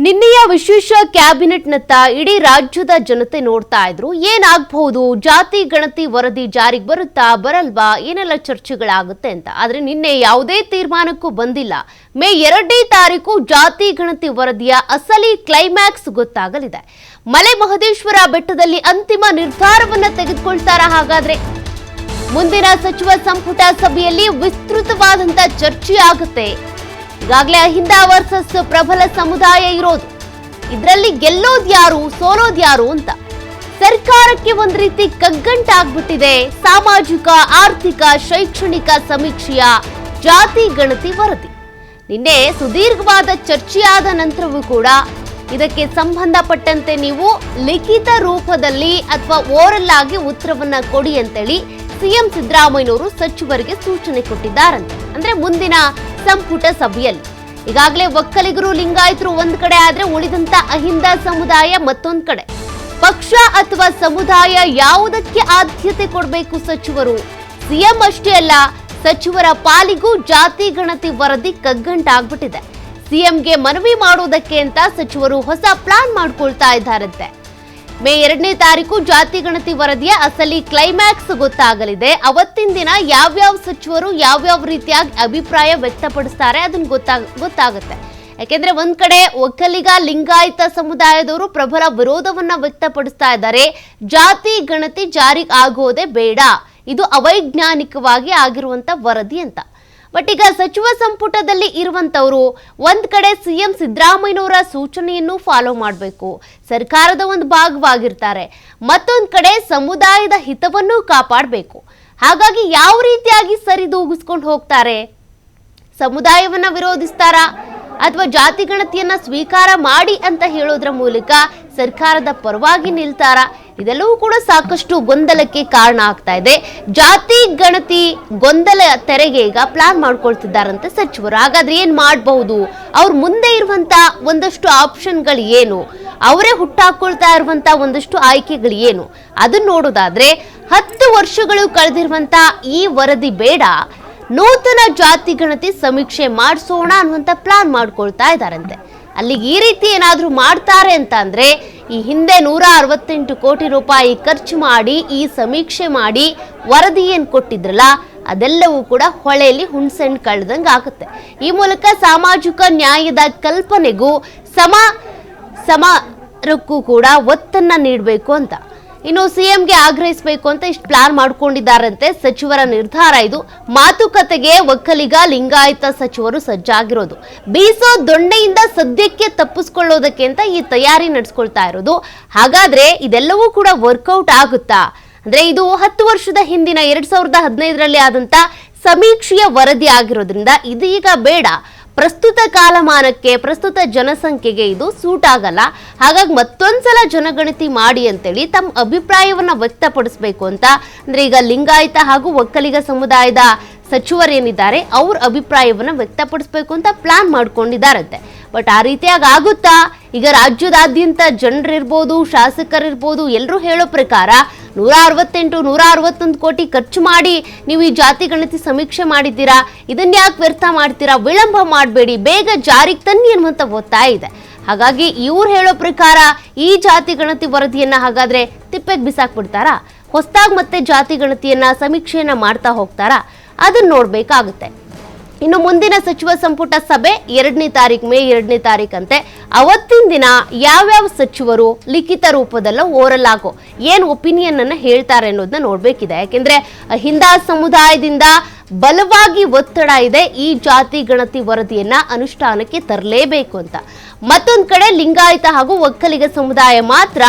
ನಿನ್ನೆಯ ವಿಶೇಷ ಕ್ಯಾಬಿನೆಟ್ನತ್ತ ಇಡೀ ರಾಜ್ಯದ ಜನತೆ ನೋಡ್ತಾ ಇದ್ರು. ಏನಾಗಬಹುದು? ಜಾತಿ, ಗಣತಿ, ವರದಿ ಜಾರಿಗೆ ಬರುತ್ತಾ, ಬರಲ್ವಾ? ಏನೆಲ್ಲ ಚರ್ಚೆಗಳಾಗುತ್ತೆ ಅಂತ. ಆದ್ರೆ ನಿನ್ನೆ ಯಾವುದೇ ತೀರ್ಮಾನಕ್ಕೂ ಬಂದಿಲ್ಲ. ಮೇ ಎರಡನೇ ತಾರೀಕು ಜಾತಿ, ಗಣತಿ, ವರದಿಯ ಅಸಲಿ ಕ್ಲೈಮ್ಯಾಕ್ಸ್ ಗೊತ್ತಾಗಲಿದೆ. ಮಲೆ ಮಹದೇಶ್ವರ ಬೆಟ್ಟದಲ್ಲಿ ಅಂತಿಮ ನಿರ್ಧಾರವನ್ನ ತೆಗೆದುಕೊಳ್ತಾರ ಹಾಗಾದ್ರೆ? ಮುಂದಿನ ಸಚಿವ ಸಂಪುಟ ಸಭೆಯಲ್ಲಿ ವಿಸ್ತೃತವಾದಂತ ಚರ್ಚೆ ಆಗುತ್ತೆ. ಈಗಾಗಲೇ ಅಹಿಂದ ವರ್ಸಸ್ ಪ್ರಬಲ ಸಮುದಾಯ ಇರೋದು. ಇದರಲ್ಲಿ ಗೆಲ್ಲೋದು ಯಾರು, ಸೋಲೋದು ಯಾರು ಅಂತ. ಸರ್ಕಾರಕ್ಕೆ ಒಂದ್ ರೀತಿ ಕಗ್ಗಂಟಾಗ್ಬಿಟ್ಟಿದೆ ಸಾಮಾಜಿಕ, ಆರ್ಥಿಕ, ಶೈಕ್ಷಣಿಕ ಸಮೀಕ್ಷೆಯ ಜಾತಿ ಗಣತಿ ವರದಿ. ನಿನ್ನೆ ಸುದೀರ್ಘವಾದ ಚರ್ಚೆಯಾದ ನಂತರವೂ ಕೂಡ ಇದಕ್ಕೆ ಸಂಬಂಧಪಟ್ಟಂತೆ ನೀವು ಲಿಖಿತ ರೂಪದಲ್ಲಿ ಅಥವಾ ಓರಲ್ ಆಗಿ ಉತ್ತರವನ್ನ ಕೊಡಿ ಅಂತೇಳಿ ಸಿಎಂ ಸಿದ್ದರಾಮಯ್ಯನವರು ಸಚಿವರಿಗೆ ಸೂಚನೆ ಕೊಟ್ಟಿದ್ದಾರಂತೆ. ಅಂದ್ರೆ ಮುಂದಿನ ಸಂಪುಟ ಸಭೆಯಲ್ಲಿ. ಈಗಾಗಲೇ ಒಕ್ಕಲಿಗರು ಲಿಂಗಾಯತರು ಒಂದ್ ಕಡೆ ಆದ್ರೆ ಉಳಿದಂತ ಅಹಿಂದ ಸಮುದಾಯ ಮತ್ತೊಂದ್ ಕಡೆ. ಪಕ್ಷ ಅಥವಾ ಸಮುದಾಯ ಯಾವುದಕ್ಕೆ ಆದ್ಯತೆ ಕೊಡಬೇಕು ಸಚಿವರು? ಸಿಎಂ ಅಷ್ಟೇ ಅಲ್ಲ, ಸಚಿವರ ಪಾಲಿಗೂ ಜಾತಿ ಗಣತಿ ವರದಿ ಕಗ್ಗಂಟಾಗ್ಬಿಟ್ಟಿದೆ ಸಿಎಂಗೆ ಮನವಿ ಮಾಡುವುದಕ್ಕೆ ಅಂತ ಸಚಿವರು ಹೊಸ ಪ್ಲಾನ್ ಮಾಡ್ಕೊಳ್ತಾ ಇದ್ದಾರಂತೆ. ಮೇ ಎರಡನೇ ತಾರೀಕು ಜಾತಿ ಗಣತಿ ವರದಿಯ ಅಸಲಿ ಕ್ಲೈಮ್ಯಾಕ್ಸ್ ಗೊತ್ತಾಗಲಿದೆ. ಅವತ್ತಿನ ದಿನ ಯಾವ್ಯಾವ ಸಚಿವರು ಯಾವ್ಯಾವ ರೀತಿಯಾಗಿ ಅಭಿಪ್ರಾಯ ವ್ಯಕ್ತಪಡಿಸ್ತಾರೆ ಅದನ್ನ ಗೊತ್ತಾಗ ಗೊತ್ತಾಗುತ್ತೆ. ಯಾಕೆಂದ್ರೆ ಒಂದ್ ಕಡೆ ಒಕ್ಕಲಿಗ ಲಿಂಗಾಯತ ಸಮುದಾಯದವರು ಪ್ರಬಲ ವಿರೋಧವನ್ನ ವ್ಯಕ್ತಪಡಿಸ್ತಾ ಇದ್ದಾರೆ. ಜಾತಿ ಗಣತಿ ಜಾರಿಗೆ ಆಗೋದೇ ಬೇಡ. ಇದು ಅವೈಜ್ಞಾನಿಕವಾಗಿ ಆಗಿರುವಂತ ವರದಿ ಅಂತ. ಬಟ್ ಈಗ ಸಚಿವ ಸಂಪುಟದಲ್ಲಿ ಇರುವಂತವರು ಒಂದ್ ಕಡೆ ಸಿಎಂ ಸಿದ್ದರಾಮಯ್ಯನವರ ಸೂಚನೆಯನ್ನು ಫಾಲೋ ಮಾಡಬೇಕು. ಸರ್ಕಾರದ ಒಂದು ಭಾಗವಾಗಿರ್ತಾರೆ. ಮತ್ತೊಂದ್ ಕಡೆ ಸಮುದಾಯದ ಹಿತವನ್ನು ಕಾಪಾಡಬೇಕು. ಹಾಗಾಗಿ ಯಾವ ರೀತಿಯಾಗಿ ಸರಿದೂಗಿಸ್ಕೊಂಡು ಹೋಗ್ತಾರೆ? ಸಮುದಾಯವನ್ನ ವಿರೋಧಿಸ್ತಾರಾ? ಅಥವಾ ಜಾತಿ ಗಣತಿಯನ್ನ ಸ್ವೀಕಾರ ಮಾಡಿ ಅಂತ ಹೇಳೋದ್ರ ಮೂಲಕ ಸರ್ಕಾರದ ಪರವಾಗಿ ನಿಲ್ತಾರ? ಇದೆಲ್ಲವೂ ಕೂಡ ಸಾಕಷ್ಟು ಗೊಂದಲಕ್ಕೆ ಕಾರಣ ಆಗ್ತಾ ಇದೆ. ಜಾತಿ, ಗಣತಿ, ಗೊಂದಲ ತೆರೆಗೆ ಈಗ ಪ್ಲಾನ್ ಮಾಡ್ಕೊಳ್ತಿದ್ದಾರಂತೆ ಸಚಿವರು. ಹಾಗಾದ್ರೆ ಏನ್ ಮಾಡಬಹುದು? ಅವ್ರ ಮುಂದೆ ಇರುವಂತ ಒಂದಷ್ಟು ಆಪ್ಷನ್ಗಳು ಏನು? ಅವರೇ ಹುಟ್ಟಾಕೊಳ್ತಾ ಇರುವಂತ ಒಂದಷ್ಟು ಆಯ್ಕೆಗಳು ಏನು? ಅದನ್ನ ನೋಡೋದಾದ್ರೆ, ಹತ್ತು ವರ್ಷಗಳು ಕಳೆದಿರುವಂತ ಈ ವರದಿ ಬೇಡ. ನೂತನ ಜಾತಿ, ಗಣತಿ ಸಮೀಕ್ಷೆ ಮಾಡಿಸೋಣ ಅನ್ನುವಂಥ ಪ್ಲಾನ್ ಮಾಡ್ಕೊಳ್ತಾ ಇದ್ದಾರಂತೆ. ಅಲ್ಲಿಗೆ ಈ ರೀತಿ ಏನಾದರೂ ಮಾಡ್ತಾರೆ ಅಂತ ಅಂದ್ರೆ ಈ ಹಿಂದೆ ನೂರ ಅರವತ್ತೆಂಟು ಕೋಟಿ ರೂಪಾಯಿ ಖರ್ಚು ಮಾಡಿ, ಈ ಸಮೀಕ್ಷೆ ಮಾಡಿ ವರದಿ ಏನು ಕೊಟ್ಟಿದ್ರಲ್ಲ, ಅದೆಲ್ಲವೂ ಕೂಡ ಹೊಳೆಯಲ್ಲಿ ಹುಣ್ಸೆಣ್ಣು ಕಳೆದಂಗೆ ಆಗುತ್ತೆ. ಈ ಮೂಲಕ ಸಾಮಾಜಿಕ ನ್ಯಾಯದ ಕಲ್ಪನೆಗೂ ಸಮ, ಸಮರಕ್ಕೂ ಕೂಡ ಒತ್ತನ್ನು ನೀಡಬೇಕು ಅಂತ. ಇನ್ನು ಸಿಎಂಗೆ ಆಗ್ರಹಿಸಬೇಕು ಅಂತ ಇಷ್ಟು ಪ್ಲಾನ್ ಮಾಡ್ಕೊಂಡಿದ್ದಾರಂತೆ. ಸಚಿವರ ನಿರ್ಧಾರ ಇದು. ಮಾತುಕತೆಗೆ ಒಕ್ಕಲಿಗ ಲಿಂಗಾಯತ ಸಚಿವರು ಸಜ್ಜಾಗಿರೋದು. ಬೀಸೋ ದೊಣ್ಣೆಯಿಂದ ಸದ್ಯಕ್ಕೆ ತಪ್ಪಿಸ್ಕೊಳ್ಳೋದಕ್ಕೆ ಅಂತ ಈ ತಯಾರಿ ನಡೆಸ್ಕೊಳ್ತಾ ಇರೋದು. ಹಾಗಾದ್ರೆ ಇದೆಲ್ಲವೂ ಕೂಡ ವರ್ಕೌಟ್ ಆಗುತ್ತಾ? ಅಂದ್ರೆ ಇದು ಹತ್ತು ವರ್ಷದ ಹಿಂದಿನ ಎರಡ್ ಸಾವಿರದ ಹದಿನೈದರಲ್ಲಿ ಆದಂತ ಸಮೀಕ್ಷೆಯ ವರದಿ ಆಗಿರೋದ್ರಿಂದ ಇದೀಗ ಬೇಡ. ಪ್ರಸ್ತುತ ಕಾಲಮಾನಕ್ಕೆ, ಪ್ರಸ್ತುತ ಜನಸಂಖ್ಯೆಗೆ ಇದು ಸೂಟ್ ಆಗಲ್ಲ ಹಾಗಾಗಿ ಮತ್ತೊಂದ್ಸಲ ಜನಗಣತಿ ಮಾಡಿ ಅಂತೇಳಿ ತಮ್ಮ ಅಭಿಪ್ರಾಯವನ್ನ ವ್ಯಕ್ತಪಡಿಸಬೇಕು ಅಂತ. ಅಂದ್ರೆ ಈಗ ಲಿಂಗಾಯತ ಹಾಗೂ ಒಕ್ಕಲಿಗ ಸಮುದಾಯದ ಸಚಿವರೇನಿದ್ದಾರೆ, ಅವ್ರ ಅಭಿಪ್ರಾಯವನ್ನು ವ್ಯಕ್ತಪಡಿಸಬೇಕು ಅಂತ ಪ್ಲಾನ್ ಮಾಡ್ಕೊಂಡಿದ್ದಾರಂತೆ. ಬಟ್ ಆ ರೀತಿಯಾಗಿ ಆಗುತ್ತಾ? ಈಗ ರಾಜ್ಯದಾದ್ಯಂತ ಜನರಿರ್ಬೋದು, ಶಾಸಕರಿರ್ಬೋದು ಎಲ್ಲರೂ ಹೇಳೋ ಪ್ರಕಾರ ನೂರ ಅರವತ್ತೆಂಟು ನೂರ ಅರವತ್ತೊಂದು ಕೋಟಿ ಖರ್ಚು ಮಾಡಿ ನೀವು ಈ ಜಾತಿ ಗಣತಿ ಸಮೀಕ್ಷೆ ಮಾಡಿದ್ದೀರಾ? ಇದನ್ನ ಯಾಕೆ ವ್ಯರ್ಥ ಮಾಡ್ತೀರಾ? ವಿಳಂಬ ಮಾಡಬೇಡಿ. ಬೇಗ ಜಾರಿಗೆ ತನ್ನಿ ಅನ್ನುವಂಥ ಒತ್ತಾಯ ಇದೆ. ಹಾಗಾಗಿ ಇವ್ರು ಹೇಳೋ ಪ್ರಕಾರ ಈ ಜಾತಿ ಗಣತಿ ವರದಿಯನ್ನ ಹಾಗಾದ್ರೆ ತಿಪ್ಪೆಗೆ ಬಿಸಾಕ್ಬಿಡ್ತಾರಾ? ಹೊಸದಾಗಿ ಮತ್ತೆ ಜಾತಿ ಗಣತಿಯನ್ನ ಸಮೀಕ್ಷೆಯನ್ನ ಮಾಡ್ತಾ ಹೋಗ್ತಾರಾ? ಅದನ್ನ ನೋಡ್ಬೇಕಾಗುತ್ತೆ. ಇನ್ನು ಮುಂದಿನ ಸಚಿವ ಸಂಪುಟ ಸಭೆ ಎರಡನೇ ತಾರೀಕು ಮೇ ಎರಡನೇ ತಾರೀಕಂತೆ ಅವತ್ತಿನ ದಿನ ಯಾವ್ಯಾವ ಸಚಿವರು ಲಿಖಿತ ರೂಪದಲ್ಲ ಓರಲ್ ಆಗೋ ಏನು ಒಪಿನಿಯನ್ ಅನ್ನ ಹೇಳ್ತಾರೆ ಅನ್ನೋದನ್ನ ನೋಡ್ಬೇಕಿದೆ. ಯಾಕೆಂದ್ರೆ ಹಿಂದ ಸಮುದಾಯದಿಂದ ಬಲವಾಗಿ ಒತ್ತಡ ಇದೆ, ಈ ಜಾತಿ ಗಣತಿ ವರದಿಯನ್ನ ಅನುಷ್ಠಾನಕ್ಕೆ ತರಲೇಬೇಕು ಅಂತ. ಮತ್ತೊಂದು ಕಡೆ ಲಿಂಗಾಯತ ಹಾಗೂ ಒಕ್ಕಲಿಗ ಸಮುದಾಯ ಮಾತ್ರ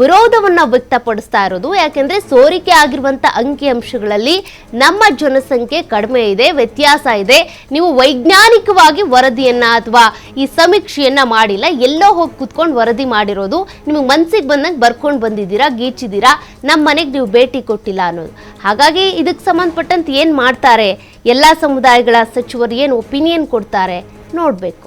ವಿರೋಧವನ್ನ ವ್ಯಕ್ತಪಡಿಸ್ತಾ ಇರೋದು. ಯಾಕೆಂದ್ರೆ ಸೋರಿಕೆ ಆಗಿರುವಂತ ಅಂಕಿಅಂಶಗಳಲ್ಲಿ ನಮ್ಮ ಜನಸಂಖ್ಯೆ ಕಡಿಮೆ ಇದೆ, ವ್ಯತ್ಯಾಸ ಇದೆ. ನೀವು ವೈಜ್ಞಾನಿಕವಾಗಿ ವರದಿಯನ್ನ ಅಥವಾ ಈ ಸಮೀಕ್ಷೆಯನ್ನ ಮಾಡಿಲ್ಲ, ಎಲ್ಲೋ ಹೋಗಿ ಕುತ್ಕೊಂಡು ವರದಿ ಮಾಡಿರೋದು. ನಿಮಗೆ ಮನ್ಸಿಗೆ ಬಂದಂಗೆ ಬರ್ಕೊಂಡು ಬಂದಿದ್ದೀರಾ, ಗೀಚಿದ್ದೀರಾ ನಮ್ಮ ಮನೆಗೆ ನೀವು ಭೇಟಿ ಕೊಟ್ಟಿಲ್ಲ ಅನ್ನೋದು. ಹಾಗಾಗಿ ಇದಕ್ಕೆ ಸಂಬಂಧಪಟ್ಟಂತೆ ಏನು ಮಾಡ್ತಾರೆ? ಎಲ್ಲ ಸಮುದಾಯಗಳ ಸಚಿವರು ಏನು ಒಪಿನಿಯನ್ ಕೊಡ್ತಾರೆ ನೋಡಬೇಕು.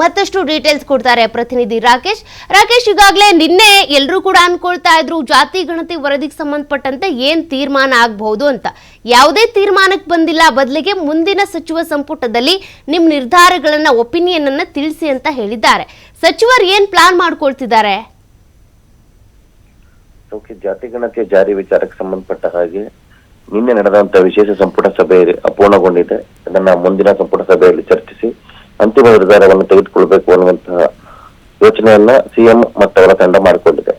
ಮತ್ತಷ್ಟು ಡೀಟೇಲ್ಸ್ ಕೊಡ್ತಾರೆ ಪ್ರತಿನಿಧಿ ರಾಕೇಶ್. ರಾಕೇಶ್, ಈಗಾಗಲೇ ನಿನ್ನೆ ಎಲ್ಲರೂ ಕೂಡ ಅನ್ಕೊಳ್ತಾ ಇದ್ರು ಜಾತಿ, ಗಣತಿ, ವರದಿಗೆ ಸಂಬಂಧಪಟ್ಟಂತೆ ಏನ್ ತೀರ್ಮಾನ ಆಗಬಹುದು ಅಂತ. ಯಾವುದೇ ತೀರ್ಮಾನಕ್ಕೆ ಬಂದಿಲ್ಲ, ಬದಲಿಗೆ ಮುಂದಿನ ಸಚಿವ ಸಂಪುಟದಲ್ಲಿ ನಿಮ್ಮ ನಿರ್ಧಾರಗಳನ್ನ, ಒಪಿನಿಯನ್ ಅನ್ನ ತಿಳಿಸಿ ಅಂತ ಹೇಳಿದ್ದಾರೆ. ಸಚಿವರು ಏನ್ ಪ್ಲಾನ್ ಮಾಡ್ಕೊಳ್ತಿದ್ದಾರೆ? ಜಾತಿ ಗಣತಿಯ ಜಾರಿ ವಿಚಾರಕ್ಕೆ ಸಂಬಂಧಪಟ್ಟ ಹಾಗೆ ನಿನ್ನೆ ನಡೆದಂತಹ ವಿಶೇಷ ಸಂಪುಟ ಸಭೆ ಅಪೂರ್ಣಗೊಂಡಿದೆ. ಅದನ್ನ ಮುಂದಿನ ಸಂಪುಟ ಸಭೆಯಲ್ಲಿ ಚರ್ಚಿಸಿ ಅಂತಿಮ ನಿರ್ಧಾರವನ್ನು ತೆಗೆದುಕೊಳ್ಬೇಕು ಅನ್ನುವಂತಹ ಯೋಚನೆಯನ್ನ ಸಿಎಂ ಮತ್ತು ಅವರ ತಂಡ ಮಾಡಿಕೊಂಡಿದೆ.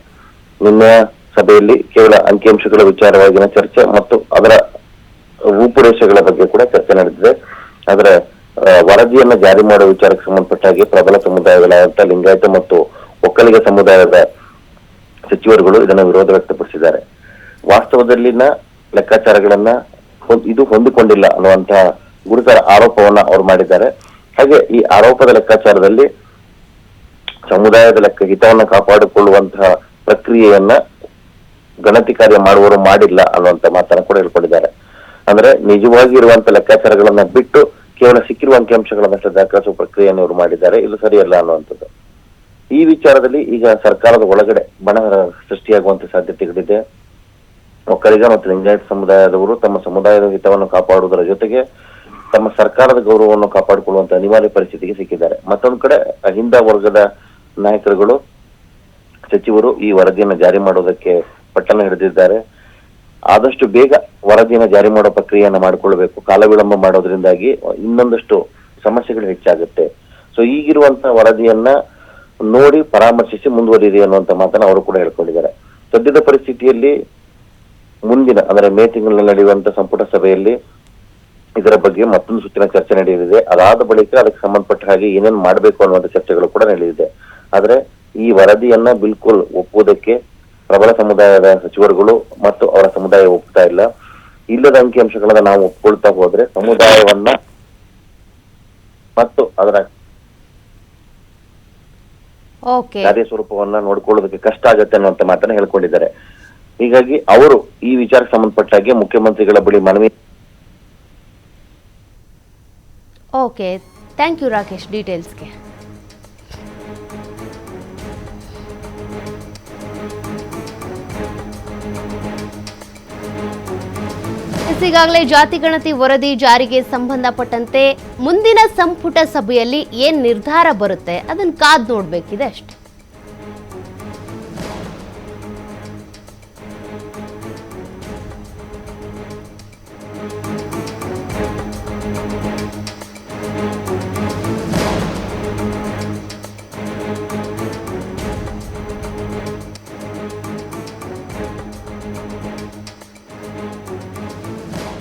ನಿನ್ನೆ ಸಭೆಯಲ್ಲಿ ಕೇವಲ ಅಂಕಿಅಂಶಗಳ ವಿಚಾರವಾಗಿನ ಚರ್ಚೆ ಮತ್ತು ಅದರ ರೂಪುರೇಷೆಗಳ ಬಗ್ಗೆ ಕೂಡ ಚರ್ಚೆ ನಡೆದಿದೆ. ಆದರೆ ವರದಿಯನ್ನು ಜಾರಿ ಮಾಡುವ ವಿಚಾರಕ್ಕೆ ಸಂಬಂಧಪಟ್ಟ ಹಾಗೆ ಪ್ರಬಲ ಸಮುದಾಯಗಳಾದಂತಹ ಲಿಂಗಾಯತ ಮತ್ತು ಒಕ್ಕಲಿಗ ಸಮುದಾಯದ ಸಚಿವರುಗಳು ಇದನ್ನು ವಿರೋಧ ವ್ಯಕ್ತಪಡಿಸಿದ್ದಾರೆ. ವಾಸ್ತವದಲ್ಲಿನ ಲೆಕ್ಕಾಚಾರಗಳನ್ನ ಇದು ಹೊಂದಿಕೊಂಡಿಲ್ಲ ಅನ್ನುವಂತಹ ಗುರುತರ ಆರೋಪವನ್ನ ಅವರು ಮಾಡಿದ್ದಾರೆ. ಹಾಗೆ ಈ ಆರೋಪದ ಲೆಕ್ಕಾಚಾರದಲ್ಲಿ ಸಮುದಾಯದ ಲೆಕ್ಕ, ಹಿತವನ್ನ ಕಾಪಾಡಿಕೊಳ್ಳುವಂತಹ ಪ್ರಕ್ರಿಯೆಯನ್ನ ಗಣತಿ ಕಾರ್ಯ ಮಾಡುವವರು ಮಾಡಿಲ್ಲ ಅನ್ನುವಂತ ಮಾತನ್ನ ಕೂಡ ಹೇಳ್ಕೊಂಡಿದ್ದಾರೆ. ಅಂದ್ರೆ ನಿಜವಾಗಿ ಇರುವಂತ ಲೆಕ್ಕಾಚಾರಗಳನ್ನ ಬಿಟ್ಟು ಕೇವಲ ಸಿಕ್ಕಿರುವ ಅಂಕಿಅಂಶಗಳನ್ನಷ್ಟೇ ದಾಖಲಿಸುವ ಪ್ರಕ್ರಿಯೆಯನ್ನು ಇವರು ಮಾಡಿದ್ದಾರೆ. ಇದು ಸರಿಯಲ್ಲ ಅನ್ನುವಂಥದ್ದು. ಈ ವಿಚಾರದಲ್ಲಿ ಈಗ ಸರ್ಕಾರದ ಒಳಗಡೆ ಬಣ ಸೃಷ್ಟಿಯಾಗುವಂತ ಸಾಧ್ಯತೆಗಳಿದೆ. ಒಕ್ಕಲಿಗ ಮತ್ತು ಲಿಂಗಾಯತ ಸಮುದಾಯದವರು ತಮ್ಮ ಸಮುದಾಯದ ಹಿತವನ್ನು ಕಾಪಾಡುವುದರ ಜೊತೆಗೆ ತಮ್ಮ ಸರ್ಕಾರದ ಗೌರವವನ್ನು ಕಾಪಾಡಿಕೊಳ್ಳುವಂತ ಅನಿವಾರ್ಯ ಪರಿಸ್ಥಿತಿಗೆ ಸಿಕ್ಕಿದ್ದಾರೆ. ಮತ್ತೊಂದು ಕಡೆ, ಅಹಿಂದ ವರ್ಗದ ನಾಯಕರುಗಳು, ಸಚಿವರು ಈ ವರದಿಯನ್ನು ಜಾರಿ ಮಾಡುವುದಕ್ಕೆ ಪಟ್ಟಣ ಹಿಡಿದಿದ್ದಾರೆ. ಆದಷ್ಟು ಬೇಗ ವರದಿಯನ್ನು ಜಾರಿ ಮಾಡೋ ಪ್ರಕ್ರಿಯೆಯನ್ನು ಮಾಡಿಕೊಳ್ಳಬೇಕು. ಕಾಲ ವಿಳಂಬ ಮಾಡೋದ್ರಿಂದಾಗಿ ಇನ್ನೊಂದಷ್ಟು ಸಮಸ್ಯೆಗಳು ಹೆಚ್ಚಾಗುತ್ತೆ. ಸೊ ಈಗಿರುವಂತಹ ವರದಿಯನ್ನ ನೋಡಿ ಪರಾಮರ್ಶಿಸಿ ಮುಂದುವರಿಯಿರಿ ಅನ್ನುವಂತ ಮಾತನ್ನ ಅವರು ಕೂಡ ಹೇಳ್ಕೊಂಡಿದ್ದಾರೆ. ಸದ್ಯದ ಪರಿಸ್ಥಿತಿಯಲ್ಲಿ ಮುಂದಿನ ಅಂದ್ರೆ ಮೇ ತಿಂಗಳಲ್ಲಿ ನಡೆಯುವಂತ ಸಂಪುಟ ಸಭೆಯಲ್ಲಿ ಇದರ ಬಗ್ಗೆ ಮತ್ತೊಂದು ಸುತ್ತಿನ ಚರ್ಚೆ ನಡೆಯಲಿದೆ. ಅದಾದ ಬಳಿಕ ಅದಕ್ಕೆ ಸಂಬಂಧಪಟ್ಟ ಹಾಗೆ ಏನೇನ್ ಮಾಡಬೇಕು ಅನ್ನುವಂತ ಚರ್ಚೆಗಳು ಕೂಡ ನಡೆಯಲಿದೆ. ಆದ್ರೆ ಈ ವರದಿಯನ್ನ ಬಿಲ್ಕುಲ್ ಒಪ್ಪುವುದಕ್ಕೆ ಪ್ರಬಲ ಸಮುದಾಯದ ಸಚಿವರುಗಳು ಮತ್ತು ಅವರ ಸಮುದಾಯ ಒಪ್ತಾ ಇಲ್ಲ. ಇಲ್ಲದ ಅಂಕಿಅಂಶಗಳನ್ನ ನಾವು ಒಪ್ಕೊಳ್ತಾ ಹೋದ್ರೆ ಸಮುದಾಯವನ್ನ ಮತ್ತು ಅದರ ಓಕೆ ಕಾರ್ಯಸ್ವರೂಪವನ್ನ ನೋಡ್ಕೊಳ್ಳೋದಕ್ಕೆ ಕಷ್ಟ ಆಗತ್ತೆ ಅನ್ನುವಂತ ಮಾತನ್ನ ಹೇಳ್ಕೊಂಡಿದ್ದಾರೆ. ಹೀಗಾಗಿ ಅವರು ಈ ವಿಚಾರಕ್ಕೆ ಸಂಬಂಧಪಟ್ಟ ಹಾಗೆ ಮುಖ್ಯಮಂತ್ರಿಗಳ ಬಳಿ ಮನವಿ ಓಕೆ ಥ್ಯಾಂಕ್ ಯು ರಾಕೇಶ್ ಡೀಟೇಲ್ಸ್ಗೆ ಈಗಾಗಲೇ ಜಾತಿ ಗಣತಿ ವರದಿ ಜಾರಿಗೆ ಸಂಬಂಧಪಟ್ಟಂತೆ ಮುಂದಿನ ಸಂಪುಟ ಸಭೆಯಲ್ಲಿ ಏನ್ ನಿರ್ಧಾರ ಬರುತ್ತೆ ಅದನ್ನ ಕಾದ್ ನೋಡ್ಬೇಕಿದೆ ಅಷ್ಟೇ.